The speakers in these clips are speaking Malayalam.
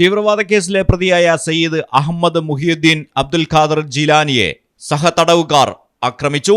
തീവ്രവാദ കേസിലെ പ്രതിയായ സയ്യിദ് അഹമ്മദ് മുഹിയുദ്ദീൻ അബ്ദുൽ ഖാദർ ജീലാനിയെ സഹതടവുകാർ ആക്രമിച്ചു.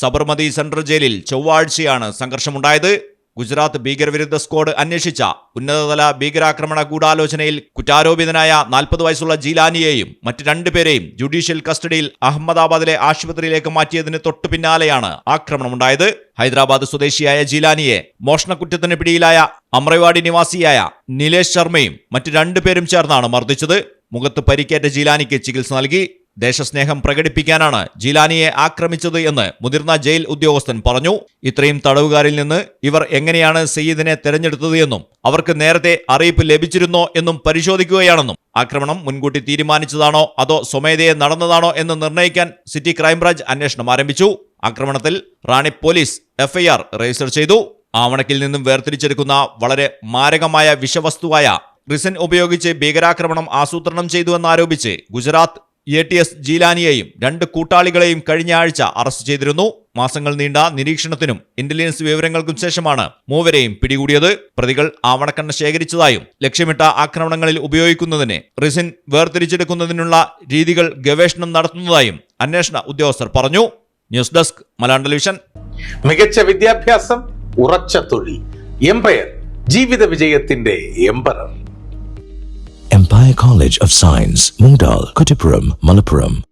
സബർമതി സെൻട്രൽ ജയിലിൽ ചൊവ്വാഴ്ചയാണ് സംഘർഷമുണ്ടായത്. ഗുജറാത്ത് ഭീകരവിരുദ്ധ സ്ക്വാഡ് അന്വേഷിച്ച ഉന്നതതല ഭീകരാക്രമണ ഗൂഢാലോചനയിൽ കുറ്റാരോപിതനായ നാൽപ്പത് വയസ്സുള്ള ജീലാനിയെയും മറ്റ് രണ്ടുപേരെയും ജുഡീഷ്യൽ കസ്റ്റഡിയിൽ അഹമ്മദാബാദിലെ ആശുപത്രിയിലേക്ക് മാറ്റിയതിന് തൊട്ടു പിന്നാലെയാണ് ആക്രമണമുണ്ടായത്. ഹൈദരാബാദ് സ്വദേശിയായ ജീലാനിയെ മോഷണക്കുറ്റത്തിന് പിടിയിലായ അമ്രവാടി നിവാസിയായ നിലേഷ് ശർമ്മയും മറ്റ് രണ്ടുപേരും ചേർന്നാണ് മർദ്ദിച്ചത്. മുഖത്ത് പരിക്കേറ്റ ജീലാനിക്ക് ചികിത്സ നൽകി. ദേശസ്നേഹം പ്രകടിപ്പിക്കാനാണ് ജീലാനിയെ ആക്രമിച്ചത് എന്ന് മുതിർന്ന ജയിൽ ഉദ്യോഗസ്ഥൻ പറഞ്ഞു. ഇത്രയും തടവുകാരിൽ നിന്ന് ഇവർ എങ്ങനെയാണ് സയ്യിദിനെ തെരഞ്ഞെടുത്തത് എന്നും അവർക്ക് നേരത്തെ അറിയിപ്പ് ലഭിച്ചിരുന്നോ എന്നും പരിശോധിക്കുകയാണെന്നും ആക്രമണം മുൻകൂട്ടി തീരുമാനിച്ചതാണോ അതോ സ്വമേധയെ നടന്നതാണോ എന്ന് നിർണയിക്കാൻ സിറ്റി ക്രൈംബ്രാഞ്ച് അന്വേഷണം ആരംഭിച്ചു. ആക്രമണത്തിൽ റാണി പോലീസ് എഫ്ഐആർ രജിസ്റ്റർ ചെയ്തു. ആവണക്കിൽ നിന്നും വേർതിരിച്ചെടുക്കുന്ന വളരെ മാരകമായ വിഷവസ്തുവായ റിസൻ ഉപയോഗിച്ച് ഭീകരാക്രമണം ആസൂത്രണം ചെയ്തുവെന്നാരോപിച്ച് ഗുജറാത്ത് എ ടി എസ് ജീലാനിയെയും രണ്ട് കൂട്ടാളികളെയും കഴിഞ്ഞ ആഴ്ച അറസ്റ്റ് ചെയ്തിരുന്നു. മാസങ്ങൾ നീണ്ട നിരീക്ഷണത്തിനും ഇന്റലിജൻസ് വിവരങ്ങൾക്കും ശേഷമാണ് മൂവരെയും പിടികൂടിയത്. പ്രതികൾ ആവണക്കണ്ണ ശേഖരിച്ചതായും ലക്ഷ്യമിട്ട ആക്രമണങ്ങളിൽ ഉപയോഗിക്കുന്നതിന് റിസിൻ വേർതിരിച്ചെടുക്കുന്നതിനുള്ള രീതികൾ ഗവേഷണം നടത്തുന്നതായും അന്വേഷണ ഉദ്യോഗസ്ഥർ പറഞ്ഞു. News desk Malayalam television. മികച്ച വിദ്യാഭ്യാസം ഉറച്ച തൊഴിൽ എംപയർ ജീവിത വിജയത്തിന്റെ emperor. College of Science, Mungdal, Kuttipuram, Malappuram.